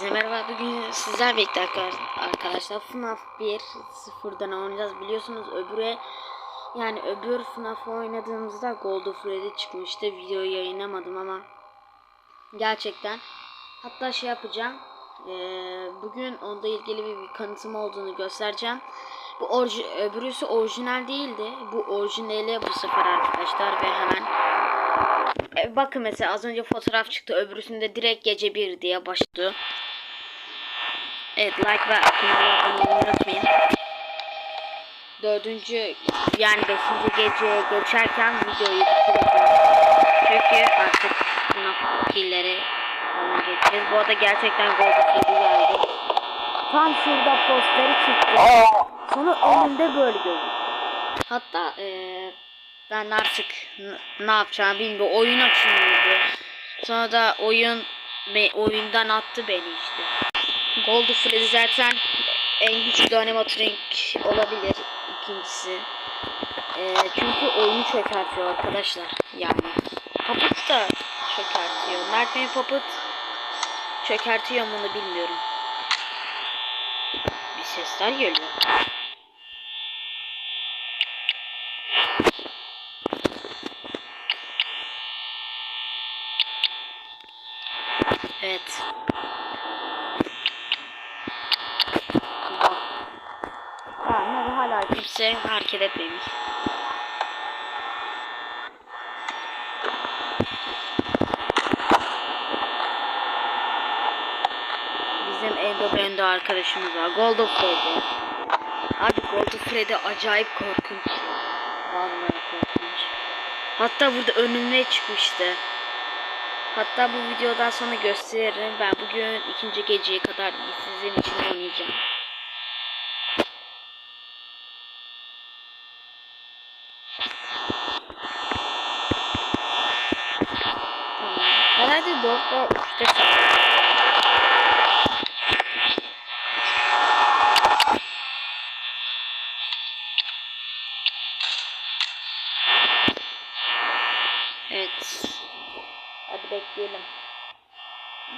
Herkese merhaba. Bugün sizler birlikte arka- arkadaşlar FNAF 1 sıfırdan oynayacağız. Biliyorsunuz öbürü yani öbür FNAF oynadığımızda Gold Freddy çıkmıştı. Videoyu yayınlamadım ama gerçekten hatta şey yapacağım. Eee, bugün onda ilgili bir, bir kanıtım olduğunu göstereceğim. Bu orji, öbürüsü orijinal değildi. Bu orijinali bu sefer arkadaşlar ve hemen e, bakın mesela az önce fotoğraf çıktı. Öbürüsünde direkt gece 1 diye başlıyor. Evet like ve abone olmayı unutmayın. Dördüncü yani beşinci geceye geçerken videoyu bitireceğim. Çünkü artık FNAF killeri falan geçeceğiz. Bu arada gerçekten Gold of geldi. Tam şurada posteri çıktı. Sonra önünde böyle gözüküyor. Hatta eee ben artık ne yapacağımı bilmiyorum. Oyun açılıyordu. Sonra da oyun ve oyundan attı beni işte. Gold Freddy zaten en güçlü animatronic olabilir ikincisi. Eee, çünkü oyunu çökertiyor arkadaşlar. Yani Puppet da çökertiyor. Nightmare Puppet çökertiyor mu onu bilmiyorum. Bir sesler geliyor. Evet. Yani hala kimse hareket etmemiş. Bizim Endo Bendo arkadaşımız var. Gold of Freddy. Abi Gold of Freddy acayip korkunç. Vallahi korkunç. Hatta burada önüme çıkmıştı. Hatta bu videodan sonra gösteririm. Ben bugün ikinci geceye kadar sizin için oynayacağım. Tamam. Herhalde 4 ve 3'te Evet. Hadi bekleyelim.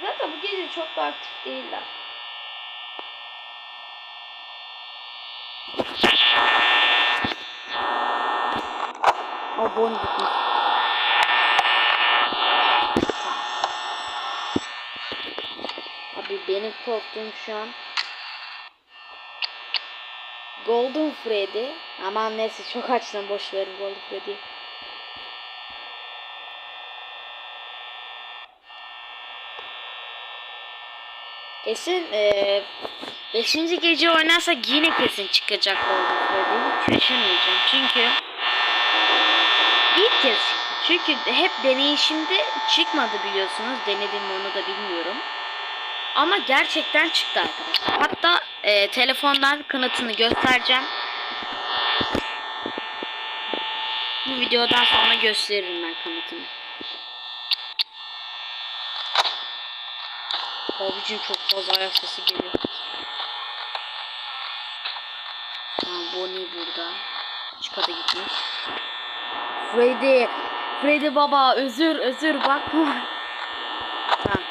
Zaten bu gece çok da aktif değiller. Abone gitmiş. Abi benim korktuğum şu an Golden Freddy. Aman neyse çok açtım boş verin Golden Freddy'yi. Kesin eee beşinci gece oynarsak yine kesin çıkacak Freddy. Hiç şaşırmayacağım. Çünkü ilk kez. Çünkü hep deneyişimde çıkmadı biliyorsunuz. Denedim mi onu da bilmiyorum. Ama gerçekten çıktı arkadaşlar. Hatta eee, telefondan kanıtını göstereceğim. Bu videodan sonra gösteririm ben kanıtını. Abicim çok fazla ayak sesi geliyor. Tamam Bonnie burada. Çıkada gitmiş. Freddy. Freddy baba özür özür bakma. Tamam.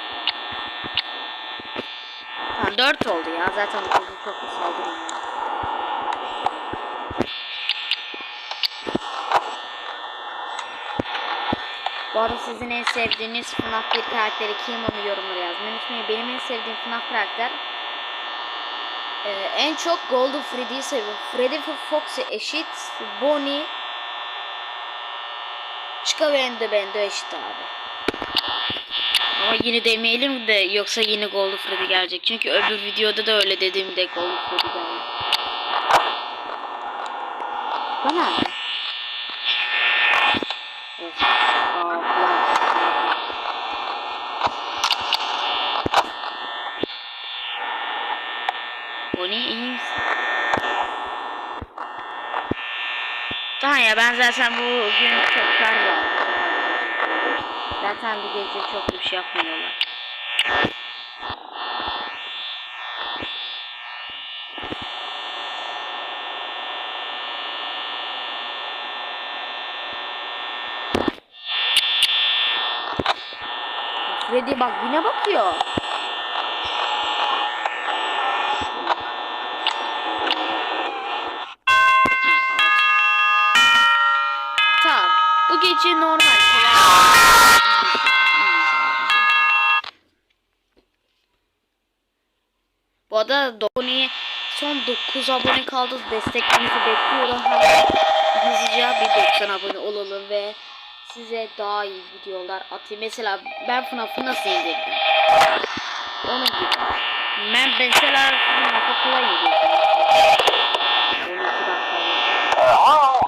Tamam 4 oldu ya. Zaten çok da saldırıyor. Bu arada sizin en sevdiğiniz FNAF 1 karakteri kim onu yorumlara yazmayı unutmayın. Benim en sevdiğim FNAF karakter e, en çok Golden Freddy'yi seviyorum. Freddy Fox'e eşit, Bonnie Chica ve Endo Bendo eşit abi. Ama yine demeyelim de yoksa yine Golden Freddy gelecek. Çünkü öbür videoda da öyle dediğimde Golden Freddy geldi. Bana abi. Evet. Aa, ulan. Bonnie iyi misin? Tamam ben zaten bu gün çok var Zaten bir gece çok bir şey yapmıyorlar. Freddy bak yine bakıyor. İçin normal. Bu arada Doni'ye son 9 abone kaldı. Desteklerinizi bekliyorum. Hızlıca bir 90 abone olalım ve size daha iyi videolar atayım. Mesela ben FNAF'ı nasıl indirdim? Onun gibi. Ben mesela FNAF'ı kolay indirdim. 12 dakika.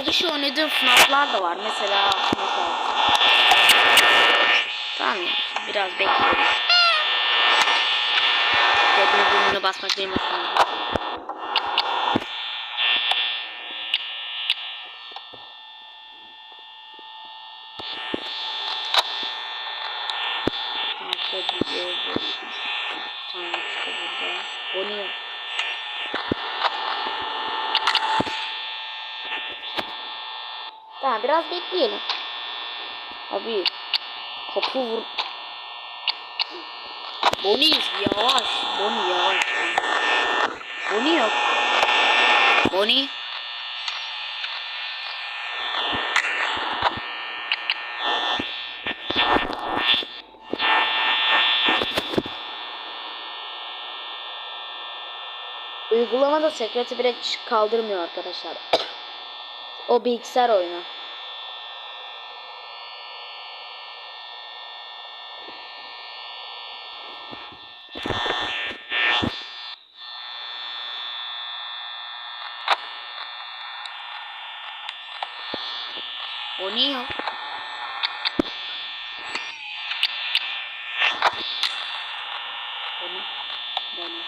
Video dışı oynadığım FNAF'lar da var. Mesela FNAF 6. Tamam. Biraz bekliyorum. Tekne burnuna basmak benim hoşuma gidiyor. Arka bir yol bu. Sonra çıkıyor burada. O niye? Tamam biraz bekleyelim. Abi kapı vur. Boni yavaş. Boni yavaş. Boni yok. Boni. Uygulamada sekreti bile kaldırmıyor arkadaşlar. o bilgisayar oyunu. Yok? Boni. Boni.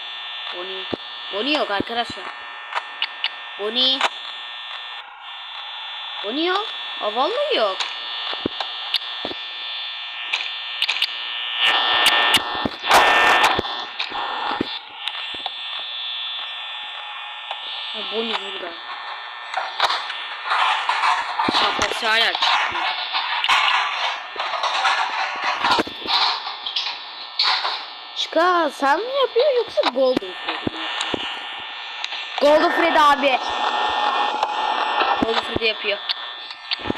Boni. Boni yok arkadaşlar. Boni. Boni yok. Aa, vallahi yok. Boni burada. Kafası hala çıkmıyor. Çıkar sen mi yapıyor yoksa Golden Freddy mi yapıyor? Golden Freddy abi. Golden Freddy yapıyor.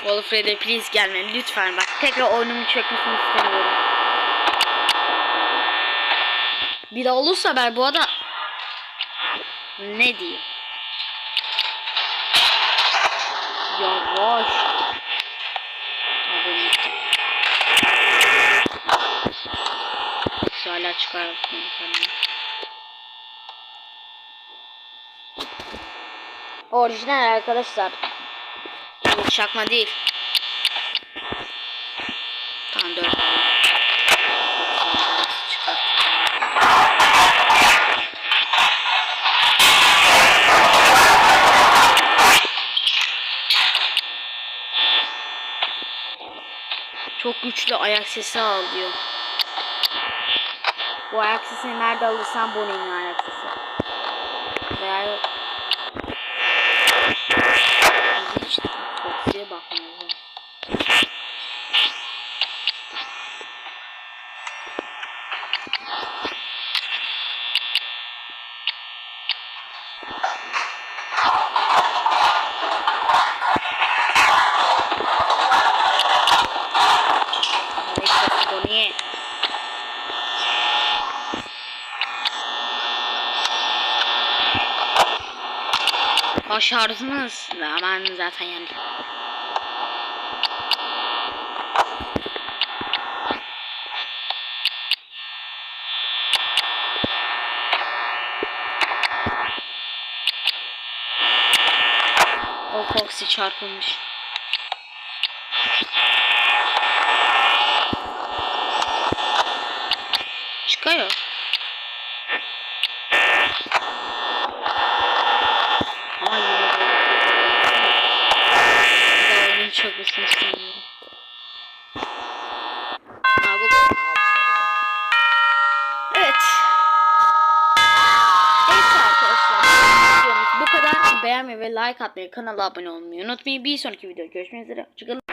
Golden Freddy please gelme lütfen bak tekrar oyunumu çökmesini istemiyorum. Bir daha olursa ben bu arada ne diyeyim? Yavaş. Abone gitti. Hala çıkartmam kendimi. Orijinal arkadaşlar. Çakma değil. Tamam dört. Çok güçlü ayak sesi alıyor. Bu ayak sesini nerede alırsan Bonnie'nin ayak sesi. Veya Bizi hiç toksiye bakmıyoruz. Alexa Bonnie. Başardınız. Aman zaten yani. O Foxy çarpılmış. Çıkıyor. Ama yine de Çökmesini istemiyorum. Evet. Evet arkadaşlar. Bu kadar. beğenmeyi ve like atmayı, kanala abone olmayı unutmayın. Bir sonraki videoda görüşmek üzere. Hoşçakalın.